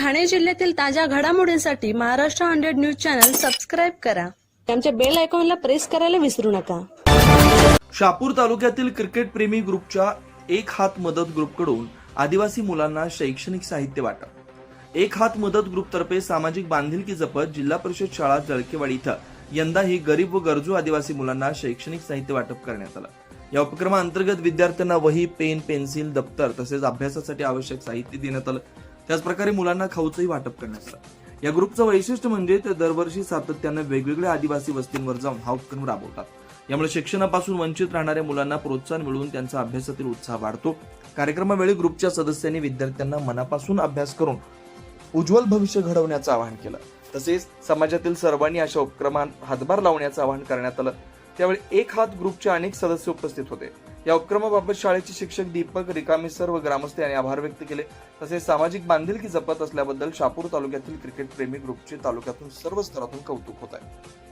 ठाणे जिल्ह्यातील ताज्या घडामोडींसाठी Maharashtra hundred news channel subscribe करा. आमच्या बेल आयकॉनला प्रेस करायला विसरू नका. शापूर तालुक्यातील क्रिकेट प्रेमी ग्रुपच्या एक हात मदत ग्रुपकडून आदिवासी मुलांना शैक्षणिक साहित्य वाटप. एक हात मदत ग्रुपतर्फे सामाजिक बांधिलकी जपत जिल्हा परिषद शाळा जळकेवाडी इथं यंदाही गरीब व गरजू आदिवासी मुलांना शैक्षणिक साहित्य वाटप करण्यात आलं. या उपक्रमाअंतर्गत विद्यार्थ्यांना वही पेन पेन्सिल दप्तर तसेच अभ्यासासाठी आवश्यक साहित्य देण्यात आलं. त्याचप्रकारे मुलांना खाऊचंही वाटप करण्यात आलं. या ग्रुपचं वैशिष्ट्य म्हणजे ते दरवर्षी सातत्यानं वेगवेगळ्या आदिवासी वस्तींवर जाऊन हा उपक्रम राबवतात. यामुळे शिक्षणापासून वंचित राहणाऱ्या मुलांना प्रोत्साहन मिळून त्यांचा अभ्यासातील उत्साह वाढतो. कार्यक्रमावेळी ग्रुपच्या सदस्यांनी विद्यार्थ्यांना मनापासून अभ्यास करून उज्ज्वल भविष्य घडवण्याचं आवाहन केलं. तसेच समाजातील सर्वांनी अशा उपक्रमात हातभार लावण्याचं आवाहन करण्यात आलं. त्यावेळी एक हात ग्रुपचे अनेक सदस्य उपस्थित होते. या उपक्रमाबाबत शाळेचे शिक्षक दीपक रिकामी सर्व ग्रामस्थ यांनी आभार व्यक्त केले. तसेच सामाजिक बांधिलकी जपत असल्याबद्दल शापूर तालुक्यातील क्रिकेट प्रेमी ग्रुपचे तालुक्यातून सर्व स्तरातून कौतुक होत आहे.